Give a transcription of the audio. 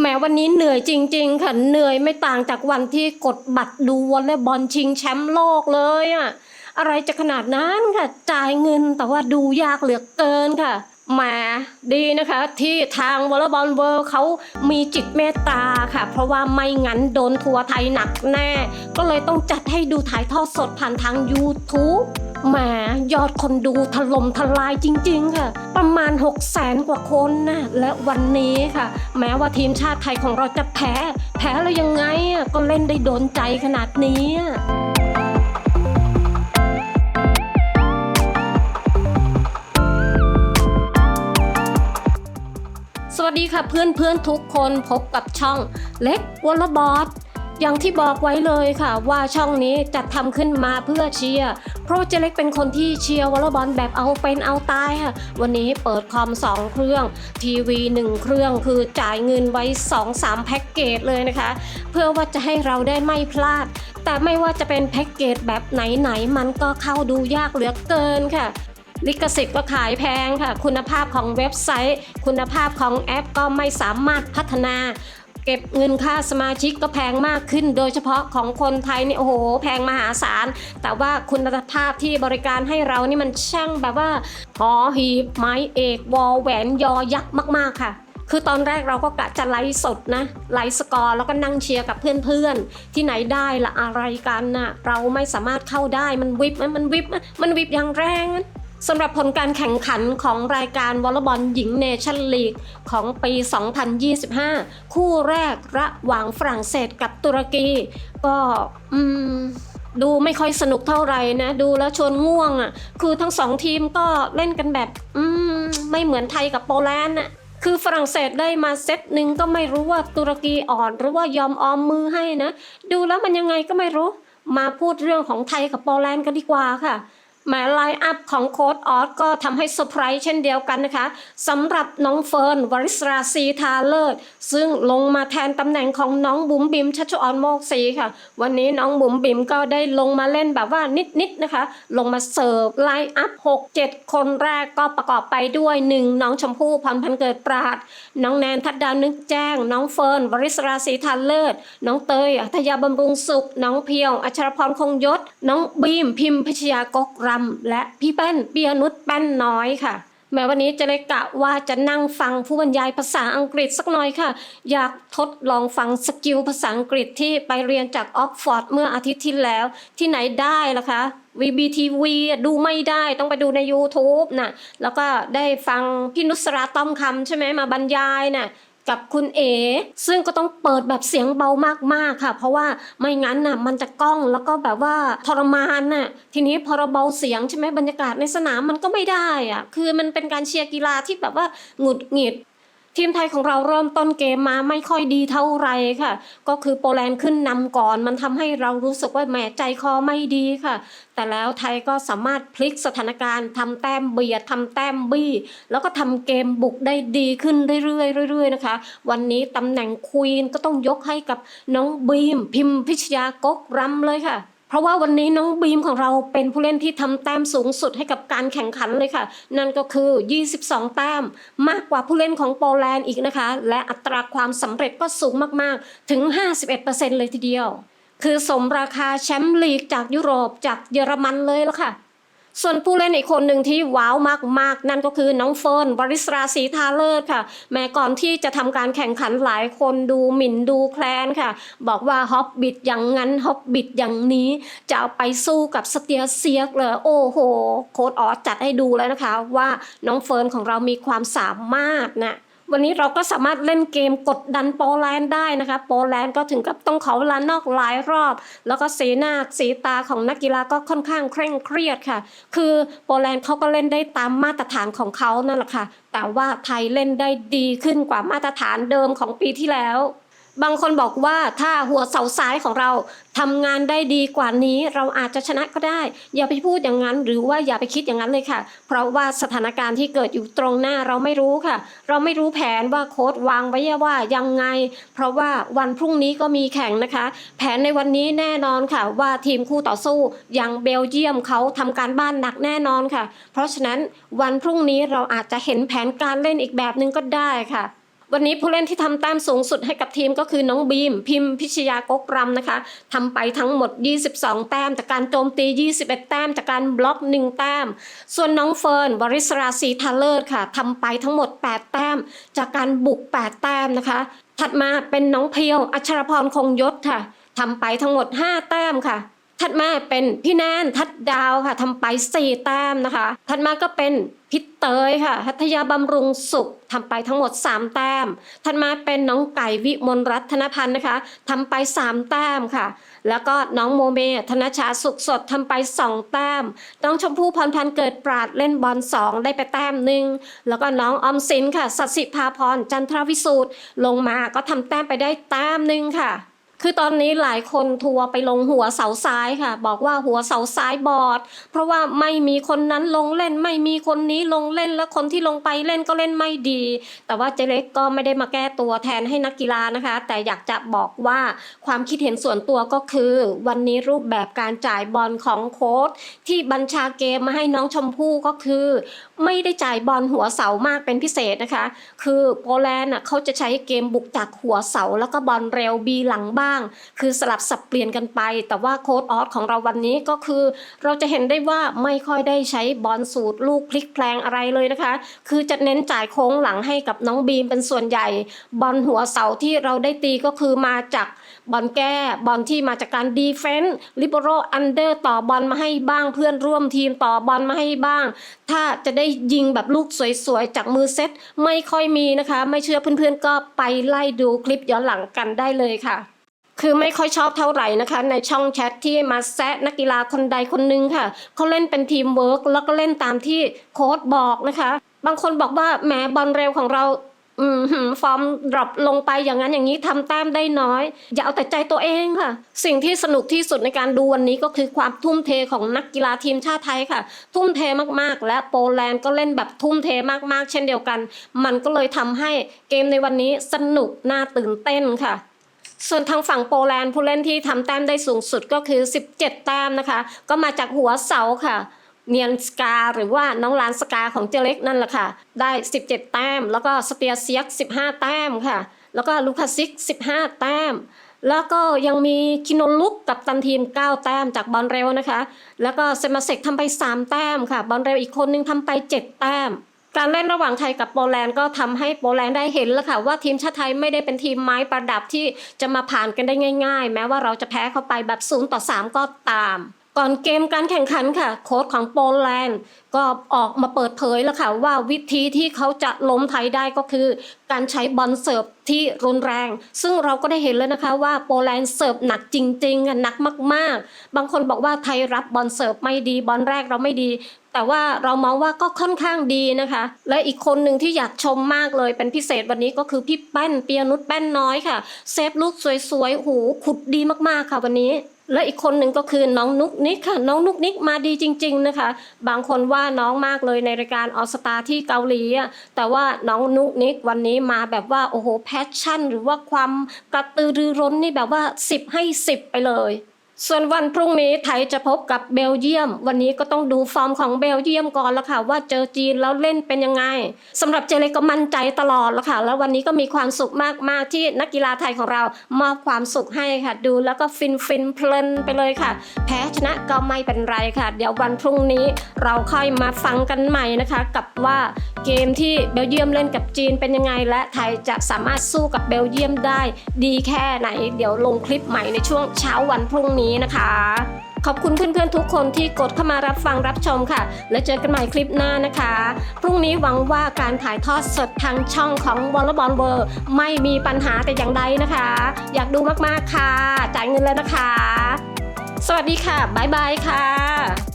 แม้วันนี้เหนื่อยจริง ๆ ค่ะเหนื่อยไม่ต่างจากวันที่กดบัตรดูวอลเลย์บอลชิงแชมป์โลกเลยอะอะไรจะขนาดนั้นค่ะจ่ายเงินแต่ว่าดูยากเหลือเกินค่ะแหมดีนะคะ ที่ทางวอลเลย์บอลเวิลด์เขามีจิตเมตตาค่ะ เพราะว่าไม่งั้นโดนทัวร์ไทยหนักแน่ ก็เลยต้องจัดให้ดูถ่ายทอดสดผ่านทาง YouTube แหมยอดคนดูถล่มทลายจริง ๆ ค่ะ ประมาณ6 0แสนกว่าคนนะและวันนี้ค่ะ แม้ว่าทีมชาติไทยของเราจะแพ้ แพ้แล้วยังไงก็เล่นได้โดนใจขนาดนี้สวัสดีค่ะเพื่อนเพื่อนทุกคนพบกับช่องเล็กวอลบอส อย่างที่บอกไว้เลยค่ะว่าช่องนี้จัดทำขึ้นมาเพื่อเชียร์เพราะเจเล็กเป็นคนที่เชียร์วอลเลย์บอลแบบเอาเป็นเอาตายค่ะ วันนี้เปิดคอม 2 เครื่อง ทีวี 1 เครื่องคือจ่ายเงินไว้ 2-3 แพ็กเกจเลยนะคะ เพื่อว่าจะให้เราได้ไม่พลาด แต่ไม่ว่าจะเป็นแพ็กเกจแบบไหนๆมันก็เข้าดูยากเหลือเกินค่ะลิขสิทธิ์ก็ขายแพงค่ะ คุณภาพของเว็บไซต์ คุณภาพของแอปก็ไม่สามารถพัฒนา เก็บเงินค่าสมาชิกก็แพงมากขึ้น โดยเฉพาะของคนไทยเนี่ยโอ้โห แพงมหาศาล แต่ว่าคุณภาพที่บริการให้เรานี่มันช่างแบบว่าหอหีบไม้เอกวอลแหวนยอยักษ์มากๆค่ะคือตอนแรกเราก็กะจะไลฟ์สดนะไลฟ์สกอร์แล้วก็นั่งเชียร์กับเพื่อนๆ ที่ไหนได้ละอะไรกันน่ะเราไม่สามารถเข้าได้มันวิบมันวิบมันวิบอย่างแรง สำหรับผลการแข่งขันของรายการวอลเลย์บอลหญิงเนชั่นลีกของปี 2025 คู่แรกระหว่างฝรั่งเศสกับตุรกี ก็ดูไม่ค่อยสนุกเท่าไหร่นะ ดูแล้วชวนง่วงอะ่ะ คือทั้งสองทีมก็เล่นกันแบบมไม่เหมือนไทยกับโปแลนด์น่ะคือฝรั่งเศสได้มาเซตหนึ่งก็ไม่รู้ว่าตุรกีอ่อนหรือว่ายอมออมมือให้นะ ดูแล้วมันยังไงก็ไม่รู้ มาพูดเรื่องของไทยกับโปแลนด์กันดีกว่าค่ะ แหม้ไลน์อัพของโค้ดออสก็ทำให้เซอร์ไพรส์เช่นเดียวกันนะคะสำหรับน้องเฟิร์นวริศราซีทาเลิศซึ่งลงมาแทนตำแหน่งของน้องบุ๋มบิมชัชออนโมกศรีค่ะ วันนี้น้องบุ๋มบิมก็ได้ลงมาเล่นแบบว่านิดๆนะคะ ลงมาเสิร์ฟไลน์อัพ6 7 คนแรกก็ประกอบไปด้วย 1 น้องชมพู่พรพันเกิดปราด น้องแนนทัดดาวนึกแจ้ง น้องเฟิร์นวริศราศีทาเลิศน้องเตยอัธยาบำรุงสุข น้องเพียว อัชรพรคงยศ น้องบีมพิมพ์พชยากกรำและพี่เป้นเปียนุชแป้นน้อยค่ะ แม้วันนี้จะเลยกะว่าจะนั่งฟังผู้บรรยายภาษาอังกฤษสักหน่อยค่ะ อยากทดลองฟังสกิลภาษาอังกฤษที่ไปเรียนจากออกฟอร์ดเมื่ออาทิตย์ที่แล้ว ที่ไหนได้ล่ะคะ VBTV ดูไม่ได้ต้องไปดูใน YouTube น่ะแล้วก็ได้ฟังพี่นุสราต้อมคำใช่ไหมมาบรรยายน่ะ กับคุณเอ ซึ่งก็ต้องเปิดแบบเสียงเบามากๆค่ะ เพราะว่าไม่งั้นน่ะมันจะก้องแล้วก็แบบว่าทรมานน่ะทีนี้พอเราเบาเสียงใช่ไหมบรรยากาศในสนามมันก็ไม่ได้อะคือมันเป็นการเชียร์กีฬาที่แบบว่าหงุดหงิด ทีมไทยของเราเริ่มต้นเกมมาไม่ค่อยดีเท่าไรค่ะ ก็คือโปแลนด์ขึ้นนำก่อน มันทำให้เรารู้สึกว่าแหมใจคอไม่ดีค่ะ แต่แล้วไทยก็สามารถพลิกสถานการณ์ทำแต้มเบียดทำแต้มบี้ แล้วก็ทำเกมบุกได้ดีขึ้นเรื่อยๆเรื่อยๆนะคะ วันนี้ตำแหน่งควีนก็ต้องยกให้กับน้องบีมพิมพ์พิชยากกรำเลยค่ะ เพราะว่าวันนี้น้องบีมของเราเป็นผู้เล่นที่ทำแต้มสูงสุดให้กับการแข่งขันเลยค่ะ นั่นก็คือ 22 แต้ม มากกว่าผู้เล่นของโปแลนด์อีกนะคะ และอัตราความสำเร็จก็สูงมากๆ ถึง 51%เลยทีเดียว คือสมราคาแชมป์ลีกจากยุโรปจากเยอรมันเลยแล้วค่ะ ส่วนผู้เล่นอีกคนหนึ่งที่ว้าวมากๆ นั่นก็คือน้องเฟิร์นบริสราศีทาเลิศค่ะ แม้ก่อนที่จะทำการแข่งขันหลายคนดูหมิ่นดูแคลนค่ะ บอกว่าฮอบบิทอย่างนั้นฮอบบิทอย่างนี้ จะเอาไปสู้กับสเตียเซียกเลยโอ้โห โค้ดออสจัดให้ดูแล้วนะคะ ว่าน้องเฟิร์นของเรามีความสามารถนะ วันนี้เราก็สามารถเล่นเกมกดดันโปแลนด์ได้นะคะ โปแลนด์ก็ถึงกับต้องขอเวลานอกหลายรอบ แล้วก็สีหน้าสีตาของนักกีฬาก็ค่อนข้างเคร่งเครียดค่ะ คือโปแลนด์เขาก็เล่นได้ตามมาตรฐานของเขานั่นแหละค่ะ แต่ว่าไทยเล่นได้ดีขึ้นกว่ามาตรฐานเดิมของปีที่แล้ว บางคนบอกว่าถ้าหัวเสาซ้ายของเราทำงานได้ดีกว่านี้ เราอาจจะชนะก็ได้ อย่าไปพูดอย่างนั้น หรือว่าอย่าไปคิดอย่างนั้นเลยค่ะ เพราะว่าสถานการณ์ที่เกิดอยู่ตรงหน้าเราไม่รู้ค่ะ เราไม่รู้แผนว่าโค้ดวางไว้ว่ายังไง เพราะว่าวันพรุ่งนี้ก็มีแข่งนะคะ แผนในวันนี้แน่นอนค่ะ ว่าทีมคู่ต่อสู้อย่างเบลเยียมเขาทำการบ้านหนักแน่นอนค่ะ เพราะฉะนั้นวันพรุ่งนี้เราอาจจะเห็นแผนการเล่นอีกแบบหนึ่งก็ได้ค่ะ วันนี้ผู้เล่นที่ทำแต้มสูงสุดให้กับทีมก็คือน้องบีม พิมพิชยากกรำนะคะทำไปทั้งหมด 22 แต้ม จากการโจมตี 21 แต้ม จากการบล็อก 1 แต้ม ส่วนน้องเฟิร์นวริศราศีทาเลิศค่ะทำไปทั้งหมด 8 แต้ม จากการบุก 8 แต้มนะคะ ถัดมาเป็นน้องเพียว อัชรพรคงยศค่ะทำไปทั้งหมด 5 แต้มค่ะ ถัดมาเป็นพี่แนนทัดดาวค่ะทำไป4แต้มนะคะ ถัดมาก็เป็นพิษเตยค่ะหัตยาบำรุงสุขทำไปทั้งหมด 3 แต้ม ถัดมาเป็นน้องไก่วิมลรัตนพันธ์นะคะทำไป 3 แต้มค่ะ แล้วก็น้องโมเมธนชาสุขสดทำไป 2 แต้ม น้องชมพู่พรพันธ์เกิดปราดเล่นบอล2ได้ไปแต้มหนึ่งแล้วก็น้องออมสินค่ะสัตสิภาพรจันทรวิสูตรลงมาก็ทำแต้มไปได้แต้มหนึ่งค่ะ คือตอนนี้หลายคนทัวร์ไปลงหัวเสาซ้ายค่ะ บอกว่าหัวเสาซ้ายบอด เพราะว่าไม่มีคนนั้นลงเล่น ไม่มีคนนี้ลงเล่น แล้วคนที่ลงไปเล่นก็เล่นไม่ดี แต่ว่าเจเล็กก็ไม่ได้มาแก้ตัวแทนให้นักกีฬานะคะ แต่อยากจะบอกว่าความคิดเห็นส่วนตัวก็คือ วันนี้รูปแบบการจ่ายบอลของโค้ชที่บัญชาเกมมาให้น้องชมพู่ก็คือ ไม่ได้จ่ายบอลหัวเสามากเป็นพิเศษนะคะ คือโปแลนด์น่ะเขาจะใช้เกมบุกจากหัวเสาแล้วก็บอลเร็วบีหลังบ้านง คือสลับสับเปลี่ยนกันไป แต่ว่าโค้ดออสของเราวันนี้ก็คือ เราจะเห็นได้ว่าไม่ค่อยได้ใช้บอลสูตรลูกพลิกแพลงอะไรเลยนะคะ คือจะเน้นจ่ายโค้งหลังให้กับน้องบีมเป็นส่วนใหญ่ บอลหัวเสาที่เราได้ตีก็คือมาจากบอลแก้บอลที่มาจากการดีเฟนส์ลิเบโรอันเดอร์ต่อบอลมาให้บ้างเพื่อนร่วมทีมต่อบอลมาให้บ้าง ถ้าจะได้ยิงแบบลูกสวยๆ จากมือเซตไม่ค่อยมีนะคะ ไม่เชื่อเพื่อนๆก็ไปไล่ดูคลิปย้อนหลังกันได้เลยค่ะ คือไม่ค่อยชอบเท่าไหร่นะคะ ในช่องแชทที่มาแซะนักกีฬาคนใดคนหนึ่งค่ะเขาเล่นเป็นทีมเวิร์กแล้วก็เล่นตามที่โค้ชบอกนะคะ บางคนบอกว่าแหมบอลเร็วของเราฟอร์มดรอปลงไปอย่างนั้นอย่างนี้ทำแต้มได้น้อย อย่าเอาแต่ใจตัวเองค่ะ สิ่งที่สนุกที่สุดในการดูวันนี้ก็คือความทุ่มเทของนักกีฬาทีมชาติไทยค่ะ ทุ่มเทมากๆ และโปแลนด์ก็เล่นแบบทุ่มเทมากๆ เช่นเดียวกัน มันก็เลยทำให้เกมในวันนี้สนุกน่าตื่นเต้นค่ะ ส่วนทางฝั่งโปแลนด์ผู้เล่นที่ทำแต้มได้สูงสุดก็คือ 17 แต้มนะคะ ก็มาจากหัวเสาค่ะ เนียนสกาหรือว่าน้องลานสกาของเจเล็กนั่นแหละค่ะ ได้ 17 แต้ม แล้วก็สเปียเซียก 15 แต้มค่ะ แล้วก็ลูคาซิก 15 แต้ม แล้วก็ยังมีคิโนลุกกับตันทีม 9 แต้มจากบอลเร็วนะคะ แล้วก็เซมาเซกทำไป 3 แต้มค่ะ บอลเร็วอีกคนนึงทำไป 7 แต้ม การเล่นระหว่างไทยกับโปแลนด์ก็ทำให้โปแลนด์ได้เห็นแล้วค่ะว่าทีมชาติไทยไม่ได้เป็นทีมไม้ประดับที่จะมาผ่านกันได้ง่าย ๆ แม้ว่าเราจะแพ้เข้าไปแบบ0ต่อ3ก็ตาม ก่อนเกมการแข่งขันค่ะ โค้ชของโปแลนด์ก็ออกมาเปิดเผยแล้วค่ะ ว่าวิธีที่เขาจะล้มไทยได้ก็คือ การใช้บอลเสิร์ฟที่รุนแรง ซึ่งเราก็ได้เห็นแล้วนะคะว่าโปแลนด์เสิร์ฟหนักจริงๆหนักมาก ๆ บางคนบอกว่าไทยรับบอลเสิร์ฟไม่ดีบอลแรกเราไม่ดี แต่ว่าเรามองว่าก็ค่อนข้างดีนะคะ และอีกคนหนึ่งที่อยากชมมากเลยเป็นพิเศษวันนี้ก็คือพี่แป้นเปียนุชแป้นน้อยค่ะเซฟลูกสวยๆหูขุดดีมากๆค่ะวันนี้ และอีกคนหนึ่งก็คือน้องนุกนิกค่ะ น้องนุกนิกมาดีจริง ๆนะคะ บางคนว่าน้องมากเลยในรายการออสตาที่เกาหลีอะแต่ว่าน้องนุกนิกวันนี้มาแบบว่าโอ้โหแพชชั่น หรือว่าความกระตือรือร้นนี่แบบว่า 10 ให้ 10 ไปเลย ส่วนวันพรุ่งนี้ไทยจะพบกับเบลเยียม วันนี้ก็ต้องดูฟอร์มของเบลเยียมก่อนแล้วค่ะ ว่าเจอจีนแล้วเล่นเป็นยังไงสำหรับเจเลก็มั่นใจตลอดแล้วค่ะ แล้ววันนี้ก็มีความสุขมากๆที่นักกีฬาไทยของเรามอบความสุขให้ค่ะ ดูแล้วก็ฟินฟินเพลินไปเลยค่ะ แพ้ชนะก็ไม่เป็นไรค่ะ เดี๋ยววันพรุ่งนี้เราค่อยมาฟังกันใหม่นะคะ กับว่าเกมที่เบลเยียมเล่นกับจีนเป็นยังไง และไทยจะสามารถสู้กับเบลเยียมได้ ดีแค่ไหน เดี๋ยวลงคลิปใหม่ในช่วงเช้าวันพรุ่งนี้นะคะ ขอบคุณเพื่อนๆทุกคนที่กดเข้ามารับฟังรับชมค่ะ และเจอกันใหม่คลิปหน้านะคะ พรุ่งนี้หวังว่าการถ่ายทอดสดทางช่องของวอลเลย์บอลเวิร์ไม่มีปัญหาแต่อย่างใดนะคะ อยากดูมากๆค่ะ จ่ายเงินแล้วนะคะ สวัสดีค่ะบ๊ายบายค่ะ